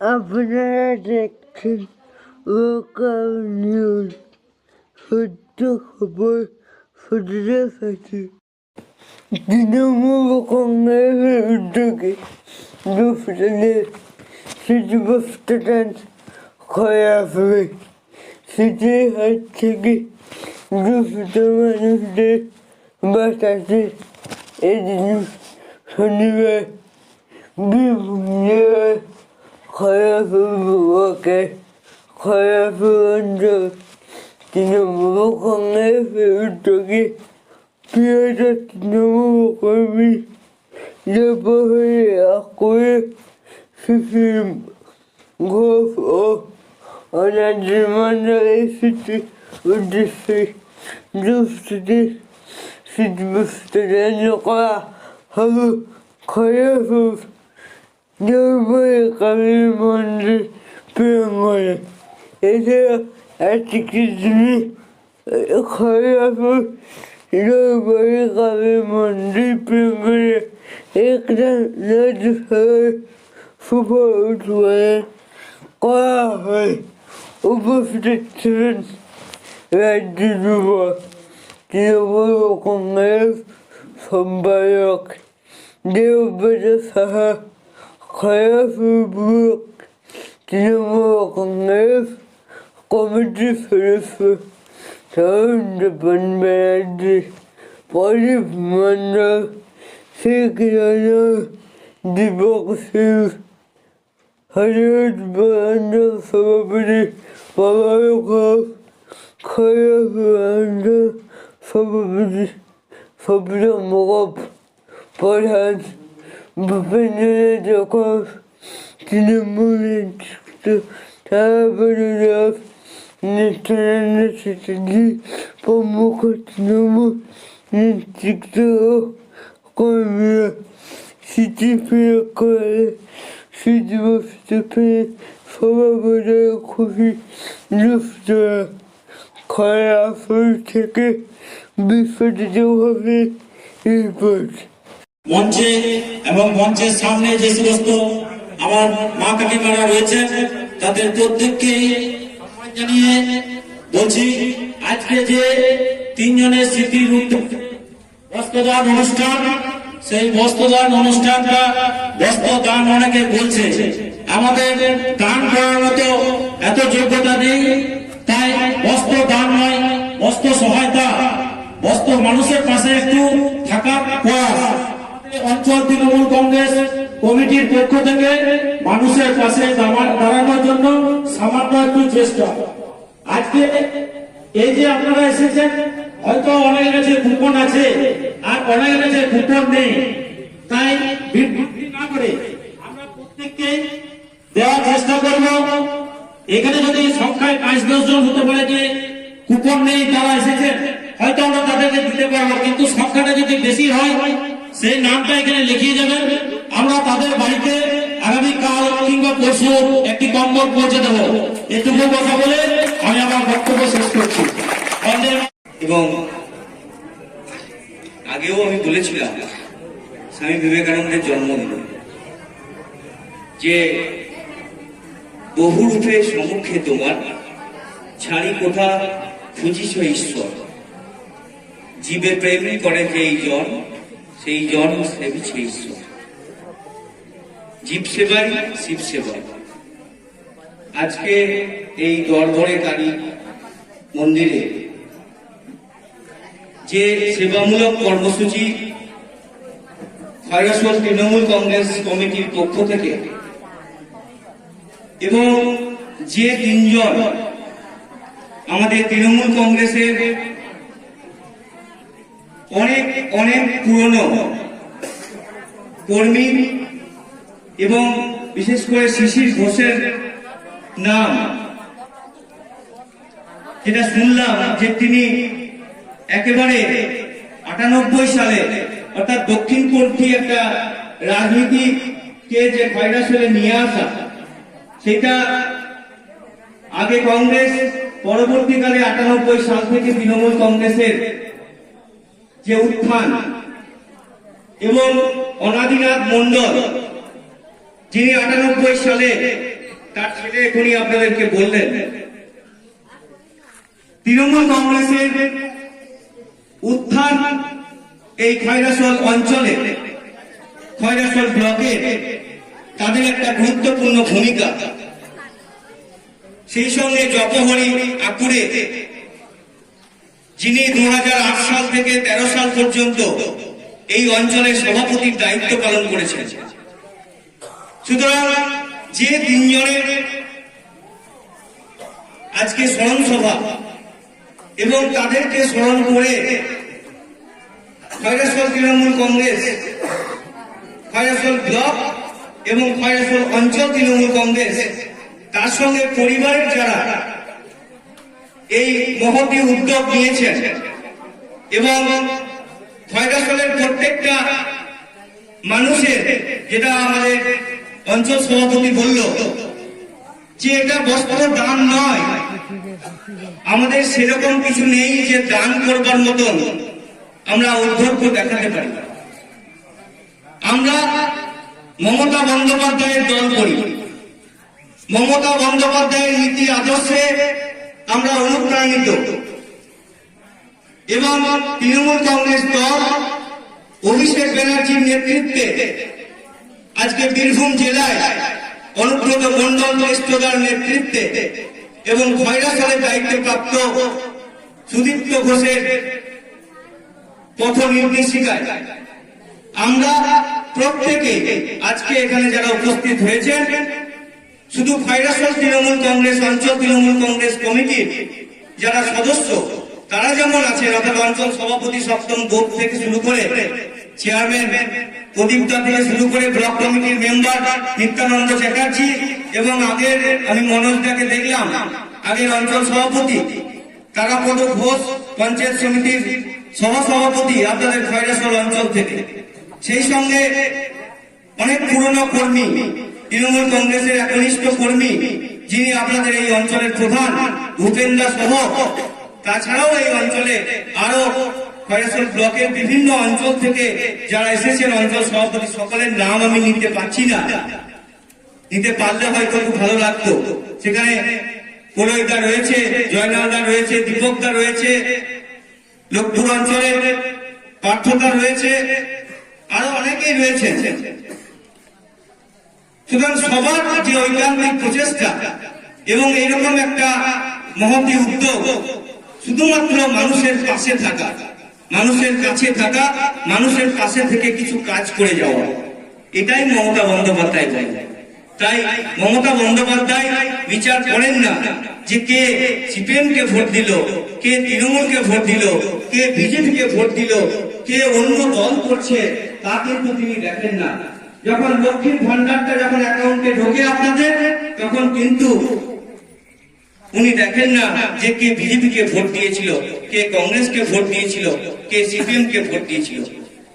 আপনারা দেখছেন local news সত্য খবর ফুটে ফাঁসি তৃণমূল কংগ্রেসের উদ্যোগে দুপুরে শীতবস্ত্রান করা হবে শীতের হাত থেকে দুঃখিত মানুষদের বাঁচাতে এদিন শনিবার বিভিন্ন খারাপ বুকে খারাপ অঞ্চল তৃণমূল কংগ্রেসের উদ্যোগে প্রিয় তৃণমূল কর্মী ব্যবহারে করে শিশির ঘোষ ও অনার্য মন্ডলের স্মৃতি Dövbe kavimonu peygamber. Yeter artık yüzünü kayafı dövbe kavimonu peygamber. Ekran nadhı fupa utuvaya kahve ubuflettirin ve dinuva dinuva okumaya sonba yok. Dinuva da saha Kayafıbık Dilimi okunlayıp Komedi sürüsü Çağırınca ben beğendi Barif mende Sekilere Dibaksız Hayat bende sababını Bana yok al Kaya bende sababını Sabine muhab Barhat bu Beni de koş. Dilimin çıktı. Tabi laf. Nitlerine çekildi. Pamuk atınımı. Ne çıktı o. Koymuyor. Sütü pire koyar. Sütü bafıtı pire. Sonra böyle kofi. Lüftü. Kaya fırçakı. Bir fırçakı hafif. İyi fırçakı. মঞ্চে এবং মঞ্চের সামনে যে সমস্ত আমার মা কাকিমারা রয়েছে তাদের প্রত্যেককে জানিয়ে বলছি, আজকে যে তিনজনের উদ্যোগে বস্ত্রদান অনুষ্ঠান, সেই বস্ত্রদান অনুষ্ঠানটা বস্ত্রদান অনেকে বলছে। আমাদের দান করার মতো এত যোগ্যতা নেই, তাই বস্ত্র দান নয়, বস্ত্র সহায়তা, বস্ত্র মানুষের পাশে একটু থাকার প্রয়াস। অঞ্চল তৃণমূল কংগ্রেস কমিটির পক্ষ থেকে মানুষের দাঁড়া- দাঁড়ানোর জন্য সামান্য একটু চেষ্টা। আজকে এই যে আপনারা এসেছেন, হয়তো অনেকের কাছে কুপন আছে আর অনেকের কাছে কুপন নেই। তাই বিভ্রান্তি না করে আমরা প্রত্যেককে দেওয়ার চেষ্টা করব। এখানে যদি সংখ্যায় পাঁচ, দশ জন হতে পারে যে কুপন নেই, তারা এসেছেন, হয়তো আমরা তাদেরকে দিতে পারব কিন্তু সংখ্যাটা যদি বেশি হয় সেই নামটা এখানে লিখিয়ে যাবেন আমরা তাদের বাড়িতে আগামী কাল কিংবা পরশু একটি কম্বল পৌঁছে দেবো। এটুকু কথা বলে আমি আমার বক্তব্য শেষ করছি। এবং আগেও আমি বলেছিলাম, স্বামী বিবেকানন্দের জন্মদিন। যে বহু রূপে সম্মুখে তোমার ছাড়ি কোথা খুঁজিস ঈশ্বর? জীবে প্রেম করে যেই জন সেই জন সেবিছে ঈশ্বর জীব সেবাই শিব সেবাই আজকে এই দরবরে কালী মন্দিরে যে সেবামূলক কর্মসূচি খয়রাসোল তৃণমূল কংগ্রেস কমিটির পক্ষ থেকে এবং যে তিনজন আমাদের তৃণমূল কংগ্রেসের অনেক অনেক পুরনো। কর্মী এবং বিশেষ করে শিশির ঘোষের নাম। যেটা শুনলাম যে তিনি একেবারে আটানব্বই সালে, অর্থাৎ দক্ষিণপন্থী একটা রাজনীতিকে যে খয়রাসলে নিয়ে আসা, সেটা আগে কংগ্রেস, পরবর্তীকালে আটানব্বই সাল থেকে তৃণমূল কংগ্রেসের যে উত্থান এবং অনাদিনাথ মন্ডল যিনি আটানব্বই সালে তার ছেলে এখনই আপনাদেরকে বললেন। তৃণমূল কংগ্রেসের উত্থান এই খয়রাসল অঞ্চলে, খয়রাসল ব্লকে তাদের একটা গুরুত্বপূর্ণ ভূমিকা। সেই সঙ্গে জপহরি আকুরে যিনি দু সাল থেকে তেরো সাল পর্যন্ত এই অঞ্চলের সভাপতির দায়িত্ব পালন করেছেন। সুতরাং যে তিনজনের আজকে স্মরণ সভা এবং তাদেরকে স্মরণ করে খয়রাসল তৃণমূল কংগ্রেস খয়রাসল ব্লক এবং খয়রাসল অঞ্চল তৃণমূল কংগ্রেস, তার সঙ্গে পরিবারের যারা এই মহতি উদ্যোগ নিয়েছেন। এবং খয়রাসলের প্রত্যেকটা মানুষের, যেটা আমাদের অঞ্চল সভাপতি বলল, যে এটা বস্ত্র দান নয়। আমাদের সেরকম কিছু নেই যে দান করবার মতন আমরা ঔদ্ধত্য দেখাতে পারি। আমরা মমতা বন্দ্যোপাধ্যায়ের দল করি। মমতা বন্দ্যোপাধ্যায়ের নীতি আদর্শে আমরা অনুপ্রাণিত। এবং তৃণমূল কংগ্রেস দল, অভিষেক ব্যানার্জির নেতৃত্বে আজকে বীরভূম জেলায় অনুব্রত মন্ডল মিশ্রদার নেতৃত্বে এবং খয়রাসালের দায়িত্বপ্রাপ্ত সুদীপ্ত ঘোষের পথ নির্দেশিকায় আমরা প্রত্যেকে আজকে এখানে যারা উপস্থিত হয়েছেন শুধু খয়রাসল তৃণমূল কংগ্রেস, অঞ্চল তৃণমূল কংগ্রেস কমিটির যারা সদস্য, তারা যেমন আছেন, অর্থাৎ অঞ্চল সভাপতি সপ্তম বোর্ড থেকে শুরু করে চেয়ারম্যান প্রদীপ দা থেকে শুরু করে ব্লক কমিটির মেম্বার নিত্যানন্দ চ্যাটার্জি এবং আগের আমি মনোজ দাকে দেখলাম, আগের অঞ্চল সভাপতি, তারাপদ ঘোষ, পঞ্চায়েত সমিতির সহসভাপতি আপনাদের খয়রাসল অঞ্চল থেকে। সেই সঙ্গে অনেক পুরনো কর্মী তৃণমূল কংগ্রেসের একনিষ্ঠ কর্মী, যিনি আপনাদের এই অঞ্চলের প্রধান, ভূপেন্দ্র সহ। তাছাড়াও এই অঞ্চলে আরও খয়রাসল ব্লকের বিভিন্ন অঞ্চল থেকে যারা এসেছেন, অঞ্চল সভাপতি, সকলের নাম আমি নিতে পারছি না। নিতে পারলে হয়তো খুব ভালো লাগতো। সেখানে কলইদা রয়েছে, জয়নালদা রয়েছে, দীপকদা রয়েছে লক্ষ্মীপুর অঞ্চলে পার্থদা রয়েছে, আরও অনেকেই রয়েছে সুতরাং সবার যে ঐকান্তিক প্রচেষ্টা এবং এইরকম একটা মহতি উদ্যোগ শুধুমাত্র মানুষের পাশে থাকা, মানুষের কাছে থাকা, মানুষের পাশে থেকে কিছু কাজ করে যাওয়া। এটাই মমতা বন্দ্যোপাধ্যায় বলে। তাই মমতা বন্দ্যোপাধ্যায় বিচার করেন না যে কে সিপিএম কে ভোট দিল, কে তৃণমূলকে ভোট দিল, কে বিজেপি কে ভোট দিল, কে অন্য দল করছে, তা কিন্তু তিনি দেখেন না। যখন লক্ষ্মীর ভান্ডারটা যখন অ্যাকাউন্টে ঢোকে আপনাদের, তখন কিন্তু উনি দেখেন না যে কে বিজেপি কে ভোট দিয়েছিল, কে কংগ্রেস কে ভোট দিয়েছিল, কে সিপিএম কে ভোট দিয়েছিল।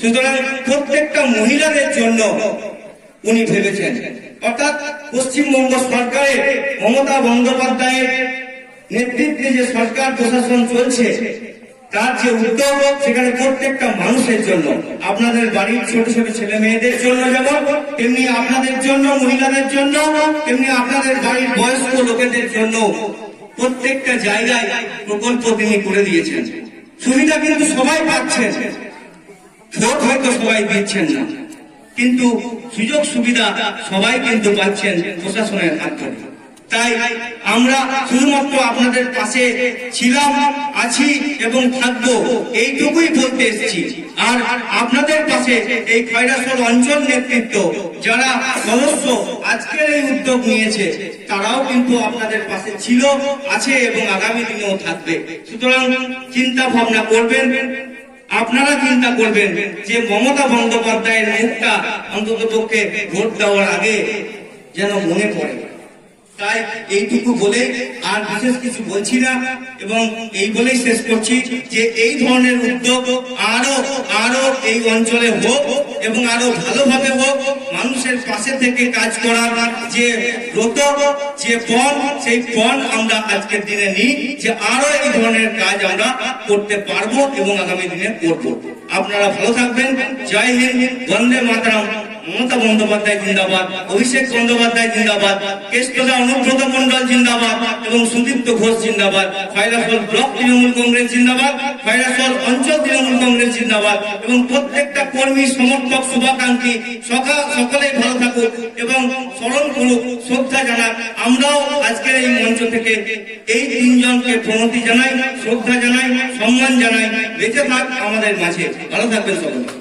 সুতরাং প্রত্যেকটা মহিলাদের জন্য উনি ভেবেছেন। অর্থাৎ পশ্চিমবঙ্গ সরকারের, মমতা বন্দ্যোপাধ্যায়ের নেতৃত্বে যে সরকার প্রশাসন চলছে তার যে উদ্যোগ, সেখানে প্রত্যেকটা মানুষের জন্য, আপনাদের বাড়ির ছোট ছোট ছেলে মেয়েদের জন্য যেমন, তেমনি আপনাদের জন্য, মহিলাদের জন্য, তেমনি আপনাদের বাড়ির বয়স্ক লোকেদের জন্য প্রত্যেকটা জায়গায় প্রকল্প তিনি করে দিয়েছেন। সুবিধা কিন্তু সবাই পাচ্ছেন। ভোট হয়তো সবাই দিচ্ছেন না। কিন্তু সুযোগ সুবিধা সবাই কিন্তু পাচ্ছেন প্রশাসনের হাত ধরে। তাই আমরা শুধুমাত্র আপনাদের পাশে ছিলাম, আছি এবং থাকব, এইটুকুই বলতে এসেছি। আর আপনাদের পাশে এই খয়রাসল অঞ্চল নেতৃত্ব যারা সদস্য আজকের এই উদ্যোগ নিয়েছে, তারাও কিন্তু আপনাদের পাশে ছিল, আছে এবং আগামী দিনেও থাকবে। সুতরাং চিন্তা ভাবনা করবেন, আপনারা চিন্তা করবেন যে মমতা বন্দ্যোপাধ্যায়ের মুখটা অন্তত পক্ষে ভোট দেওয়ার আগে যেন মনে পড়ে। তাই এইটুকু বলে আর বিশেষ কিছু বলছি না এবং এই বলেই শেষ করছি যে এই ধরনের উদ্যোগ আরও আরও এই অঞ্চলে হোক এবং আরও ভালোভাবে হোক, মানুষের পাশে থেকে কাজ করার যে ব্রত, যে পণ, সেই পণ আমরা আজকের দিনে নিই যে আরও এই ধরনের কাজ আমরা করতে পারব এবং আগামী দিনে করব। আপনারা ভালো থাকবেন। জয় হিন্দ। বন্দে মাতরম। মমতা বন্দ্যোপাধ্যায় জিন্দাবাদ, অভিষেক বন্দ্যোপাধ্যায় জিন্দাবাদ, কেষ্টদা অনুব্রত মন্ডল জিন্দাবাদ এবং সুদীপ্ত ঘোষ জিন্দাবাদ খয়রাসল ব্লক তৃণমূল কংগ্রেস জিন্দাবাদ খয়রাসল অঞ্চল তৃণমূল কংগ্রেস জিন্দাবাদ এবং প্রত্যেকটা কর্মী, সমর্থক, শুভাকাঙ্ক্ষী সকাল সকলেই ভালো থাকুক এবং স্মরণ করুক, শ্রদ্ধা জানাক। আমরাও আজকের এই মঞ্চ থেকে এই তিনজনকে প্রণতি জানাই, শ্রদ্ধা জানাই, সম্মান জানাই। বেঁচে থাক আমাদের মাঝে। ভালো থাকবেন সকলে।